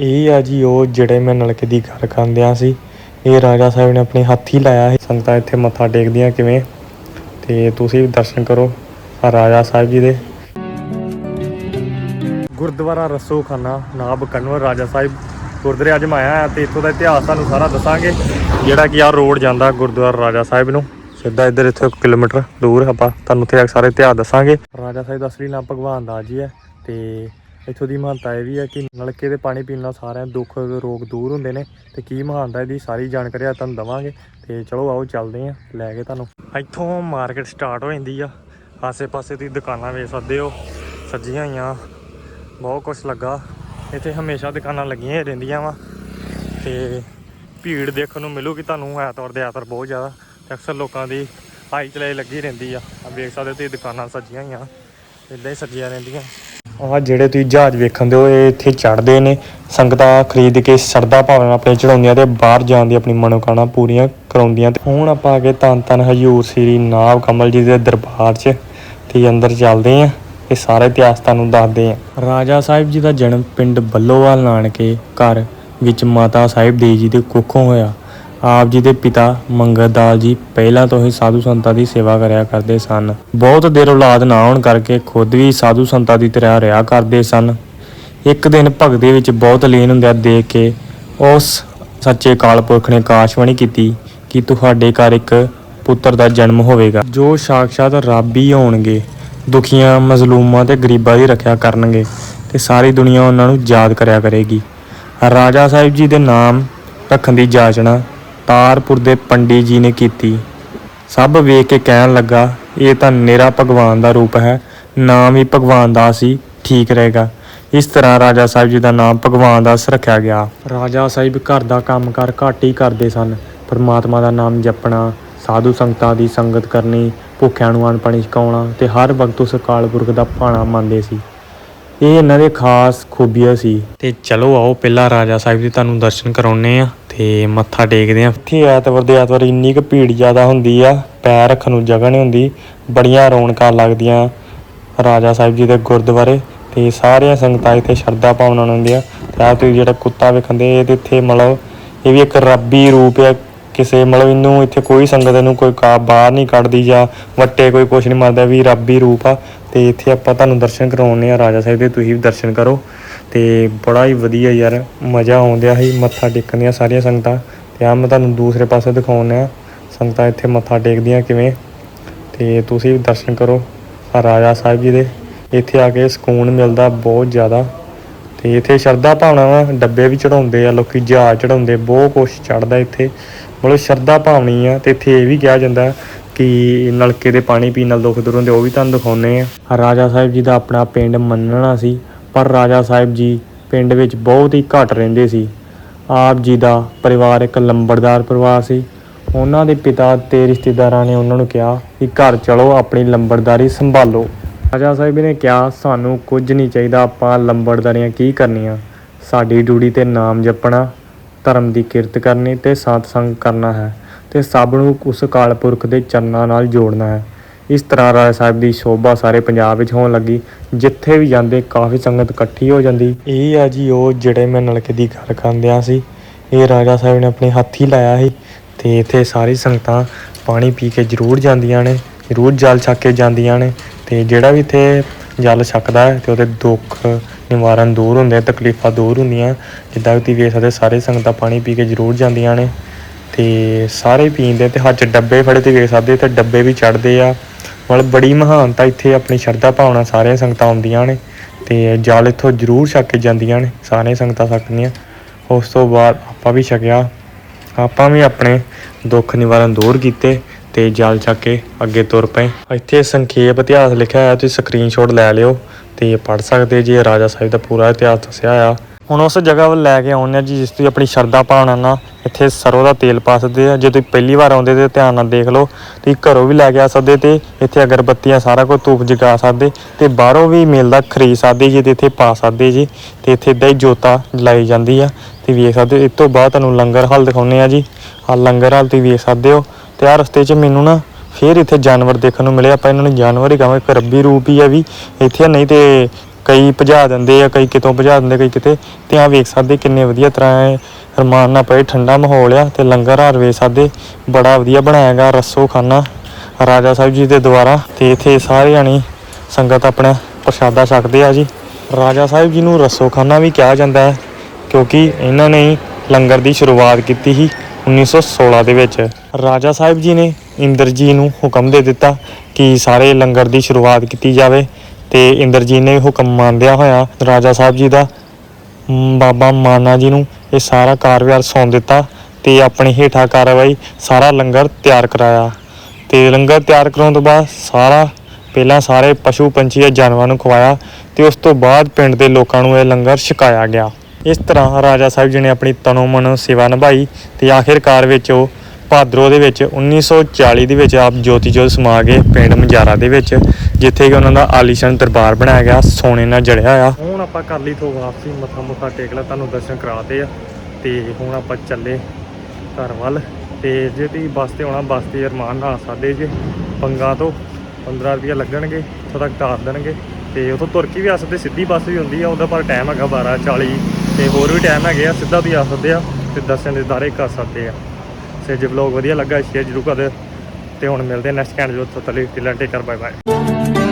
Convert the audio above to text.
ਇਹ ਆ ਜੀ ਉਹ ਜਿਹੜੇ ਮੈਂ ਨਲਕੇ ਦੀ ਗੱਲ ਕਰਦਿਆਂ ਸੀ। ਇਹ ਰਾਜਾ ਸਾਹਿਬ ਨੇ ਆਪਣੇ ਹੱਥੀ ਲਾਇਆ ਸੀ। ਸੰਗਤਾਂ ਇੱਥੇ ਮੱਥਾ ਟੇਕਦੀਆਂ ਕਿਵੇਂ? ਤੇ ਤੁਸੀਂ ਵੀ ਦਰਸ਼ਨ ਕਰੋ ਰਾਜਾ ਸਾਹਿਬ ਜੀ ਦੇ। ਗੁਰਦੁਆਰਾ ਰਸੋਖਾਨਾ ਨਾਬ ਕਨਵਰ ਰਾਜਾ ਸਾਹਿਬ। ਗੁਰਦੁਆਰੇ ਅੱਜ ਮੈਂ ਆਇਆ ਤੇ ਇੱਥੋਂ ਦਾ ਇਤਿਹਾਸ ਤੁਹਾਨੂੰ ਸਾਰਾ ਦੱਸਾਂਗੇ। ਜਿਹੜਾ ਕਿ ਆ ਰੋਡ ਜਾਂਦਾ ਗੁਰਦੁਆਰਾ ਰਾਜਾ ਸਾਹਿਬ ਨੂੰ। ਸਿੱਧਾ ਇੱਧਰ ਇੱਥੋਂ 1 ਕਿਲੋਮੀਟਰ ਦੂਰ ਆਪਾਂ ਤੁਹਾਨੂੰ ਇੱਥੇ ਸਾਰੇ ਇਤਿਹਾਸ ਦੱਸਾਂਗੇ। ਰਾਜਾ ਸਾਹਿਬ ਦਾ ਅਸਲੀ ਨਾਮ ਭਗਵਾਨ ਦਾਸ ਜੀ ਹੈ ਤੇ ਇੱਥੋਂ ਦੀ ਮਹਾਨਤਾ ਇਹ ਵੀ ਹੈ ਕਿ ਨਲਕੇ ਦੇ ਪਾਣੀ ਪੀਣ ਨਾਲ ਸਾਰਿਆਂ ਦੁੱਖ, ਰੋਗ ਦੂਰ ਹੁੰਦੇ ਨੇ ਤੇ ਕੀ ਮਹਾਨਤਾ ਇਹਦੀ ਸਾਰੀ ਜਾਣਕਾਰੀ ਆ, ਤੁਹਾਨੂੰ ਦਵਾਂਗੇ ਤੇ ਚਲੋ ਆਓ ਚੱਲਦੇ ਆਂ ਲੈ ਕੇ ਤੁਹਾਨੂੰ। ਇੱਥੋਂ ਮਾਰਕੀਟ ਸਟਾਰਟ ਹੋ ਜਾਂਦੀ ਆ, ਆਸੇ-ਪਾਸੇ ਤੁਸੀਂ ਦੁਕਾਨਾਂ ਵੇਖ ਸਕਦੇ ਹੋ, ਸੱਜੀਆਂ ਹੋਈਆਂ, ਬਹੁਤ ਕੁਝ ਲੱਗਾ। ਇੱਥੇ ਹਮੇਸ਼ਾ ਦੁਕਾਨਾਂ ਲੱਗੀਆਂ ਹੀ ਰਹਿੰਦੀਆਂ ਵਾ ਤੇ ਭੀੜ ਦੇਖਣ ਨੂੰ ਮਿਲੂਗੀ ਤੁਹਾਨੂੰ, ਐਤਵਾਰ ਦੇ ਐਤਵਾਰ ਬਹੁਤ ਜ਼ਿਆਦਾ, ਤੇ ਅਕਸਰ ਲੋਕਾਂ ਦੀ ਆਈ ਚਲਾਈ ਲੱਗੀ ਰਹਿੰਦੀ ਆ। ਆ ਵੇਖ ਸਕਦੇ ਹੋ ਤੁਸੀਂ ਦੁਕਾਨਾਂ ਸੱਜੀਆਂ ਹੋਈਆਂ, ਇਦਾਂ ਹੀ ਸੱਜੀਆਂ ਰਹਿੰਦੀਆਂ। ਆਹ ਜਿਹੜੇ ਤੁਸੀਂ ਜਹਾਜ਼ ਵੇਖਣ ਦੇ ਹੋ ਇਹ ਇੱਥੇ ਚੜ੍ਹਦੇ ਨੇ। ਸੰਗਤਾਂ ਖਰੀਦ ਕੇ ਸਰਦਾ ਭਾਵਨਾ ਆਪਣੇ ਚੜਾਉਂਦੀਆਂ ਤੇ ਬਾਹਰ ਜਾਣ ਦੀ ਆਪਣੀ ਮਨੋਕਾਮਨਾ ਪੂਰੀਆਂ ਕਰਾਉਂਦੀਆਂ ਤੇ ਹੁਣ ਆਪਾਂ ਆ ਗਏ ਤਨ ਤਨ ਹਜੂਰ ਸ੍ਰੀ ਨਾਭ ਕਮਲ ਜੀ ਦੇ ਦਰਬਾਰ 'ਚ ਤੇ ਅੰਦਰ ਚੱਲਦੇ ਆਂ ਇਹ ਸਾਰੇ ਇਤਿਹਾਸ ਤੁਹਾਨੂੰ ਦੱਸਦੇ ਆਂ। ਰਾਜਾ ਸਾਹਿਬ ਜੀ ਦਾ ਜਨਮ ਪਿੰਡ ਬੱਲੋਵਾਲ ਨਾਨਕੇ ਘਰ ਵਿੱਚ ਮਾਤਾ ਸਾਹਿਬ ਦੇਵ ਜੀ ਦੇ ਕੁੱਖੋਂ ਹੋਇਆ। ਆਪ ਜੀ ਦੇ ਪਿਤਾ ਮੰਗਲਦਾਲ ਜੀ ਪਹਿਲਾਂ ਤੋਂ ਹੀ ਸਾਧੂ ਸੰਤਾਂ ਦੀ ਸੇਵਾ ਕਰਿਆ ਕਰਦੇ ਸਨ। ਬਹੁਤ ਦੇਰ ਔਲਾਦ ਨਾ ਹੋਣ ਕਰਕੇ ਖੁਦ ਵੀ ਸਾਧੂ ਸੰਤਾਂ ਦੀ ਤਰ੍ਹਾਂ ਰਿਹਾ ਕਰਦੇ ਸਨ। ਇੱਕ ਦਿਨ ਭਗਤੀ ਵਿੱਚ ਬਹੁਤ ਲੀਨ ਹੁੰਦਿਆਂ ਦੇਖ ਕੇ ਉਸ ਸੱਚੇ ਕਾਲ ਪੁਰਖ ਨੇ ਆਕਾਸ਼ਵਾਣੀ ਕੀਤੀ ਕਿ ਤੁਹਾਡੇ ਘਰ ਇੱਕ ਪੁੱਤਰ ਦਾ ਜਨਮ ਹੋਵੇਗਾ। ਜੋ ਸਾਖਸ਼ਾਤ ਰੱਬ ਹੀ ਹੋਣਗੇ, ਦੁਖੀਆਂ, ਮਜ਼ਲੂਮਾਂ ਤੇ ਗਰੀਬਾਂ ਦੀ ਰੱਖਿਆ ਕਰਨਗੇ ਤੇ ਸਾਰੀ ਦੁਨੀਆ ਉਹਨਾਂ ਨੂੰ ਯਾਦ ਕਰਿਆ ਕਰੇਗੀ। ਰਾਜਾ ਸਾਹਿਬ ਜੀ ਦੇ ਨਾਮ ਰੱਖਣ ਦੀ ਜਾਚਨਾ ਤਾਰਪੁਰ ਦੇ ਪੰਡੀ ਜੀ ਨੇ ਕੀਤੀ। ਸਭ ਵੇਖ ਕੇ ਕਹਿਣ ਲੱਗਾ, ਇਹ ਤਾਂ ਨਿਰਾ ਭਗਵਾਨ ਦਾ ਰੂਪ ਹੈ ਨਾਮ ਹੀ ਭਗਵਾਨ ਦਾ ਸੀ ਠੀਕ ਰਹੇਗਾ। ਇਸ ਤਰ੍ਹਾਂ ਰਾਜਾ ਸਾਹਿਬ ਜੀ ਦਾ ਨਾਮ ਭਗਵਾਨ ਦਾਸ ਰੱਖਿਆ ਗਿਆ। ਰਾਜਾ ਸਾਹਿਬ ਘਰ ਦਾ ਕੰਮਕਾਰ ਘੱਟ ਹੀ ਕਰਦੇ ਸਨ। ਪਰਮਾਤਮਾ ਦਾ ਨਾਮ ਜਪਣਾ, ਸਾਧੂ ਸੰਗਤਾਂ ਦੀ ਸੰਗਤ ਕਰਨੀ, ਭੁੱਖਿਆਂ ਨੂੰ ਅੰਨ ਪਾਣੀ ਛਕਾਉਣਾ ਤੇ ਹਰ ਵਕਤ ਉਸ ਅਕਾਲ ਪੁਰਖ ਦਾ ਭਾਣਾ ਮੰਨਦੇ ਸੀ। ਇਹ ਇਹਨਾਂ ਦੇ ਖਾਸ ਖੂਬੀਆਂ ਸੀ। ਤੇ ਚਲੋ ਆਓ, ਪਹਿਲਾਂ ਰਾਜਾ ਸਾਹਿਬ ਦੇ ਤੁਹਾਨੂੰ ਦਰਸ਼ਨ ਕਰਾਉਨੇ ਆ ਤੇ ਮੱਥਾ ਟੇਕਦੇ ਆ। ਇੱਥੇ ਐਤਵਾਰ ਦੇ ਐਤਵਾਰ ਇੰਨੀ ਕੁ ਭੀੜ ਜ਼ਿਆਦਾ ਹੁੰਦੀ ਆ, ਪੈਰ ਰੱਖਣ ਨੂੰ ਜਗ੍ਹਾ ਨਹੀਂ ਹੁੰਦੀ। ਬੜੀਆਂ ਰੌਣਕਾਂ ਲੱਗਦੀਆਂ ਰਾਜਾ ਸਾਹਿਬ ਜੀ ਦੇ ਗੁਰਦੁਆਰੇ ਤੇ ਸਾਰੀਆਂ ਸੰਗਤਾਂ ਇੱਥੇ ਸ਼ਰਧਾ ਭਾਵਨਾ ਨਾਲ ਹੁੰਦੀਆਂ। ਤੇ ਆ ਤੁਸੀਂ ਜਿਹੜਾ ਕੁੱਤਾ ਵੇਖਦੇ ਇਹ ਤੇ ਇੱਥੇ ਮਤਲਬ ਇਹ ਵੀ ਇੱਕ ਰੱਬੀ ਰੂਪ ਹੈ ਕਿਸੇ ਮਤਲਬ ਇਹਨੂੰ ਇੱਥੇ ਕੋਈ ਸੰਗਤ ਇਹਨੂੰ ਕੋਈ ਕਾ ਬਾਹਰ ਨਹੀਂ ਕੱਢਦੀ ਜਾਂ ਵੱਟੇ ਕੋਈ ਕੁਛ ਨਹੀਂ ਮਾਰਦਾ ਵੀ ਰੱਬੀ ਰੂਪ ਆ। ਤੇ ਇੱਥੇ ਆਪਾਂ ਤੁਹਾਨੂੰ ਦਰਸ਼ਨ ਕਰਾਉਣੇ ਆ ਰਾਜਾ ਸਾਹਿਬ ਦੇ, ਤੁਸੀਂ ਵੀ ਦਰਸ਼ਨ ਕਰੋ। ਤੇ ਬੜਾ ਹੀ ਵਧੀਆ ਯਾਰ, ਮਜ਼ਾ ਆਉਂਦਿਆ ਸੀ, ਮੱਥਾ ਟੇਕਣ ਦੀਆਂ ਸਾਰੀਆਂ ਸੰਗਤਾਂ। ਤੇ ਆ ਮੈਂ ਤੁਹਾਨੂੰ ਦੂਸਰੇ ਪਾਸੇ ਦਿਖਾਉਣੇ ਆ ਸੰਗਤਾਂ ਇੱਥੇ ਮੱਥਾ ਟੇਕਦੀਆਂ ਕਿਵੇਂ। ਤੇ ਤੁਸੀਂ ਵੀ ਦਰਸ਼ਨ ਕਰੋ ਰਾਜਾ ਸਾਹਿਬ ਜੀ ਦੇ। ਇੱਥੇ ਆ ਕੇ ਸਕੂਨ ਮਿਲਦਾ ਬਹੁਤ ਜ਼ਿਆਦਾ। ਤੇ ਇੱਥੇ ਸ਼ਰਧਾ ਭਾਵਨਾ ਵਾ ਡੱਬੇ ਵੀ ਚੜਾਉਂਦੇ ਆ, ਲੋਕੀ ਜਹਾਜ਼ ਚੜਾਉਂਦੇ ਬਹੁਤ ਕੁਛ ਚੜਦਾ ਇੱਥੇ। ਮਤਲਬ ਸ਼ਰਧਾ ਭਾਵਨੀ ਆ ਤੇ ਇੱਥੇ ਇਹ ਵੀ ਕਿਹਾ ਜਾਂਦਾ ਕਿ ਨਲਕੇ ਦੇ ਪਾਣੀ ਪੀਣ ਨਾਲ ਦੁੱਖ ਦੂਰ ਹੁੰਦੇ, ਉਹ ਵੀ ਤੁਹਾਨੂੰ ਦਿਖਾਉਨੇ ਆ। ਰਾਜਾ ਸਾਹਿਬ ਜੀ ਦਾ ਆਪਣਾ ਪਿੰਡ ਮੰਨਣਾ ਸੀ, ਪਰ ਰਾਜਾ ਸਾਹਿਬ ਜੀ ਪਿੰਡ ਵਿੱਚ ਬਹੁਤ ਹੀ ਘੱਟ ਰਹਿੰਦੇ ਸੀ। ਆਪ ਜੀ ਦਾ ਪਰਿਵਾਰ ਇੱਕ ਲੰਬੜਦਾਰ ਪਰਿਵਾਰ ਸੀ। ਉਹਨਾਂ ਦੇ ਪਿਤਾ ਤੇ ਰਿਸ਼ਤੇਦਾਰਾਂ ਨੇ ਉਹਨਾਂ ਨੂੰ ਕਿਹਾ ਕਿ ਘਰ ਚਲੋ, ਆਪਣੀ ਲੰਬੜਦਾਰੀ ਸੰਭਾਲੋ। ਰਾਜਾ ਸਾਹਿਬ ਨੇ ਕਿਹਾ, ਸਾਨੂੰ ਕੁਝ ਨਹੀਂ ਚਾਹੀਦਾ, ਆਪਾਂ ਲੰਬੜਦਾਰੀਆਂ ਕੀ ਕਰਨੀਆਂ? ਸਾਡੀ ਡਿਊਟੀ ਤੇ ਨਾਮ ਜਪਣਾ ਧਰਮ ਦੀ ਕਿਰਤ ਕਰਨੀ ਤੇ ਸਾਧ ਸੰਗ ਕਰਨਾ ਹੈ ਤੇ ਸਭ ਨੂੰ ਉਸ ਅਕਾਲ ਪੁਰਖ ਦੇ ਚਰਨਾਂ ਨਾਲ ਜੋੜਨਾ ਹੈ। ਇਸ ਤਰ੍ਹਾਂ ਰਾਜਾ ਸਾਹਿਬ ਦੀ ਸ਼ੋਭਾ ਸਾਰੇ ਪੰਜਾਬ ਵਿੱਚ ਹੋਣ ਲੱਗੀ, ਜਿੱਥੇ ਵੀ ਜਾਂਦੇ ਕਾਫੀ ਸੰਗਤ ਇਕੱਠੀ ਹੋ ਜਾਂਦੀ। ਇਹ ਆ ਜੀ ਉਹ ਜਿਹੜੇ ਮੈਂ ਨਲਕੇ ਦੀ ਗੱਲ ਕਰਦਿਆਂ ਸੀ, ਇਹ ਰਾਜਾ ਸਾਹਿਬ ਨੇ ਆਪਣੇ ਹੱਥੀ ਲਾਇਆ ਸੀ ਤੇ ਇੱਥੇ ਸਾਰੀ ਸੰਗਤਾਂ ਪਾਣੀ ਪੀ ਕੇ ਜ਼ਰੂਰ ਜਾਂਦੀਆਂ ਨੇ, ਜ਼ਰੂਰ ਜਲ ਛਕ ਕੇ ਜਾਂਦੀਆਂ ਨੇ ਤੇ ਜਿਹੜਾ ਵੀ ਇੱਥੇ ਜਲ ਛਕਦਾ ਹੈ ਤੇ ਉਹਦੇ ਦੁੱਖ ਨਿਵਾਰਨ ਦੂਰ ਹੁੰਦੇ ਆ, ਤਕਲੀਫਾਂ ਦੂਰ ਹੁੰਦੀਆਂ। ਜਿੱਦਾਂ ਕਿ ਤੁਸੀਂ ਵੇਖ ਸਕਦੇ ਸਾਰੇ ਸੰਗਤਾਂ ਪਾਣੀ ਪੀ ਕੇ ਜ਼ਰੂਰ ਜਾਂਦੀਆਂ ਨੇ। ਤੇ ਸਾਰੇ ਪੀਂਦੇ ਤੇ ਹੱਥ 'ਚ ਡੱਬੇ ਫੜੇ ਤੇ ਵੇਖ ਸਕਦੇ ਤੇ ਡੱਬੇ ਵੀ ਚੜਦੇ ਆ। ਮਤਲਬ ਬੜੀ ਮਹਾਨਤਾ ਇੱਥੇ ਆਪਣੀ ਸ਼ਰਧਾ ਭਾਵਨਾ ਸਾਰੀਆਂ ਸੰਗਤਾਂ ਆਉਂਦੀਆਂ ਨੇ। ਤੇ ਜਲ ਇੱਥੋਂ ਜ਼ਰੂਰ ਛਕ ਕੇ ਜਾਂਦੀਆਂ ਨੇ, ਸਾਰੀਆਂ ਸੰਗਤਾਂ ਛਕਦੀਆਂ ਉਸ ਤੋਂ ਬਾਅਦ ਆਪਾਂ ਵੀ ਛਕਿਆ। ਆਪਾਂ ਵੀ ਆਪਣੇ ਦੁੱਖ ਨਿਵਾਰਨ ਦੂਰ ਕੀਤੇ। ਤੇ ਜਲ ਚੱਕ ਕੇ ਅੱਗੇ ਤੁਰ ਪਏ। ਇੱਥੇ ਸੰਖੇਪ ਇਤਿਹਾਸ ਲਿਖਿਆ ਹੋਇਆ, ਤੁਸੀਂ ਸਕਰੀਨਸ਼ਾਟ ਲੈ ਲਿਓ ਤੇ ਪੜ ਸਕਦੇ ਜੇ, ਰਾਜਾ ਸਾਹਿਬ ਦਾ ਪੂਰਾ ਇਤਿਹਾਸ ਦੱਸਿਆ ਆ ਹੁਣ ਉਸ ਜਗ੍ਹਾ ਵੱਲ ਲੈ ਕੇ ਆਉਂਦੇ ਆ ਜੀ, ਜਿਸ ਤੁਸੀਂ ਆਪਣੀ ਸ਼ਰਧਾ ਭਾਵਨਾ ਨਾਲ ਇੱਥੇ ਸਰੋਂ ਦਾ ਤੇਲ ਪਾ ਸਕਦੇ ਆ ਜੇ ਤੁਸੀਂ ਪਹਿਲੀ ਵਾਰ ਆਉਂਦੇ ਤੇ ਧਿਆਨ ਨਾਲ ਦੇਖ ਲਓ, ਤੁਸੀਂ ਘਰੋਂ ਵੀ ਲੈ ਕੇ ਆ ਸਕਦੇ ਤੇ ਇੱਥੇ ਅਗਰਬੱਤੀਆਂ ਸਾਰਾ ਕੁਝ ਧੂਪ ਜਗਾ ਸਕਦੇ ਤੇ ਬਾਹਰੋਂ ਵੀ ਮਿਲਦਾ ਖਰੀਦ ਸਕਦੇ ਜੀ ਤੇ ਇੱਥੇ ਪਾ ਸਕਦੇ ਜੀ ਤੇ ਇੱਥੇ ਇਦਾਂ ਹੀ ਜੋਤਾ ਜਲਾਈ ਜਾਂਦੀ ਆ। ਤੇ ਵੇਖ ਸਕਦੇ ਹੋ। ਇਸ ਤੋਂ ਬਾਅਦ ਤੁਹਾਨੂੰ ਲੰਗਰ ਹਾਲ ਦਿਖਾਉਂਦੇ ਆ ਜੀ। ਆ ਲੰਗਰ ਹਾਲ ਤੁਸੀਂ ਵੇਖ ਸਕਦੇ ਹੋ। ਤੇ ਆ ਰਸਤੇ 'ਚ ਮੈਨੂੰ ਨਾ ਫੇਰ ਇੱਥੇ ਜਾਨਵਰ ਦੇਖਣ ਨੂੰ ਮਿਲੇ। ਆਪਾਂ ਇਹਨਾਂ ਨੂੰ ਜਾਨਵਰ ਹੀ ਕਹਾਂਗੇ, ਇੱਕ ਰੱਬੀ ਰੂਪ ਹੀ ਆ ਵੀ। ਇੱਥੇ ਨਹੀਂ ਤੇ ਕਈ ਭਜਾ ਦਿੰਦੇ ਆ, ਕਈ ਕਿਤੋਂ ਭਜਾ ਦਿੰਦੇ, ਕਈ ਕਿਤੇ। ਤੇ ਆ ਵੇਖ ਸਕਦੇ ਕਿੰਨੇ ਵਧੀਆ ਤਰ੍ਹਾਂ ਇਹ ਰਮਾਨ ਨਾਲ ਪਏ, ਠੰਡਾ ਮਾਹੌਲ ਆ ਤੇ ਲੰਗਰ ਹਾਰ ਵੇਖ ਸਕਦੇ। ਬੜਾ ਵਧੀਆ ਬਣਾਇਆ ਗਾ ਰਸੋ ਖਾਨਾ ਰਾਜਾ ਸਾਹਿਬ ਜੀ ਦੇ ਦੁਆਰਾ। ਤੇ ਇੱਥੇ ਸਾਰੇ ਜਾਣੀ ਸੰਗਤ ਆਪਣਾ ਪ੍ਰਸ਼ਾਦਾ ਛਕਦੇ ਆ ਜੀ। ਰਾਜਾ ਸਾਹਿਬ ਜੀ ਨੂੰ ਰਸੋ ਖਾਨਾ ਵੀ ਕਿਹਾ ਜਾਂਦਾ ਹੈ, ਕਿਉਂਕਿ ਇਹਨਾਂ ਨੇ ਲੰਗਰ ਦੀ ਸ਼ੁਰੂਆਤ ਕੀਤੀ ਸੀ 1916 ਦੇ ਵਿੱਚ। ਰਾਜਾ ਸਾਹਿਬ ਜੀ ਨੇ ਇੰਦਰ ਜੀ ਨੂੰ ਹੁਕਮ ਦੇ ਦਿੱਤਾ ਕਿ ਸਾਰੇ ਲੰਗਰ ਦੀ ਸ਼ੁਰੂਆਤ ਕੀਤੀ ਜਾਵੇ ਤੇ ਇੰਦਰ ਜੀ ਨੇ ਹੁਕਮ ਮੰਨਦਿਆਂ ਹੋਇਆ ਰਾਜਾ ਸਾਹਿਬ ਜੀ ਦਾ ਬਾਬਾ ਮਾਨਾ ਜੀ ਨੂੰ ਇਹ ਸਾਰਾ ਕਾਰਵਾਰ ਸੌਂ ਦਿੱਤਾ ਤੇ ਆਪਣੇ ਹੇਠਾਂ ਕਾਰਵਾਈ ਸਾਰਾ ਲੰਗਰ ਤਿਆਰ ਕਰਾਇਆ। ਤੇ ਲੰਗਰ ਤਿਆਰ ਕਰਾਉਣ ਤੋਂ ਬਾਅਦ ਸਾਰਾ, ਪਹਿਲਾਂ ਸਾਰੇ ਪਸ਼ੂ ਪੰਛੀ ਜਾਂ ਜਾਨਵਰਾਂ ਨੂੰ ਖਵਾਇਆ ਤੇ ਉਸ ਤੋਂ ਬਾਅਦ ਪਿੰਡ ਦੇ ਲੋਕਾਂ ਨੂੰ ਇਹ ਲੰਗਰ ਛਕਾਇਆ ਗਿਆ। ਇਸ ਤਰ੍ਹਾਂ ਰਾਜਾ ਸਾਹਿਬ ਜੀ ਨੇ ਆਪਣੀ ਤਨੋ ਮਨੋ ਸੇਵਾ ਨਿਭਾਈ ਤੇ ਆਖਿਰਕਾਰ ਵਿੱਚ ਉਹ ਭਾਦਰੋ ਦੇ ਵਿੱਚ 1940 ਦੇ ਵਿੱਚ ਆਪ ਜੋਤੀ ਜੋਤ ਸਮਾ ਗਏ ਪਿੰਡ ਮਜਾਰਾ ਦੇ ਵਿੱਚ, ਜਿੱਥੇ ਕਿ ਉਹਨਾਂ ਦਾ ਆਲੀਸ਼ਾਨ ਦਰਬਾਰ ਬਣਾਇਆ ਗਿਆ, ਸੋਨੇ ਨਾਲ ਜੜਿਆ ਹੋਇਆ। ਹੁਣ ਆਪਾਂ ਕਰ ਲਈ ਤੋਂ ਵਾਪਸੀ ਮੱਥਾ ਮੁੱਥਾ ਟੇਕ ਲਿਆ, ਤੁਹਾਨੂੰ ਦਰਸ਼ਨ ਕਰਾਤੇ ਆ। ਤੇ ਹੁਣ ਆਪਾਂ ਚੱਲੇ ਘਰ ਵੱਲ। ਤੇ ਜੇ ਤੁਸੀਂ ਬੱਸ ਤੇ ਆਉਣਾ, ਬੱਸ ਤੇ ਅਰਮਾਨ ਨਾਲ ਸਕਦੇ ਜੇ ਪੰਗਾ ਤੋਂ 15 ਰੁਪਏ ਲੱਗਣਗੇ, ਉੱਥੋਂ ਤੱਕ ਤਾਰ ਦੇਣਗੇ। ਤੇ ਉਥੋਂ ਤੁਰ ਕੇ ਵੀ ਆ ਸਕਦੇ, ਸਿੱਧੀ ਬੱਸ ਵੀ ਹੁੰਦੀ ਆ, ਉਹਦਾ ਪਰ ਟਾਈਮ ਹੈਗਾ 12:40 ਤੇ ਹੋਰ ਵੀ ਟਾਈਮ ਹੈਗੇ ਆ, ਸਿੱਧਾ ਤੁਸੀਂ ਆ ਸਕਦੇ ਆ ਤੇ ਦਰਸ਼ਨ ਦੇ ਦਾਰੇ ਕਰ ਸਕਦੇ ਆ। ਤੇ ਜੇ ਵਲੌਗ ਵਧੀਆ ਲੱਗਾ, ਸ਼ੇਅਰ ਜ਼ਰੂਰ ਕਰ ਦਿਓ। ਤੇ ਹੁਣ ਮਿਲਦੇ ਨੈਕਸਟ ਕੈਂਡ ਜੋ ਤਤਲੀ ਟਿਲਨ ਟੇਕਰ ਬਾਏ ਬਾਏ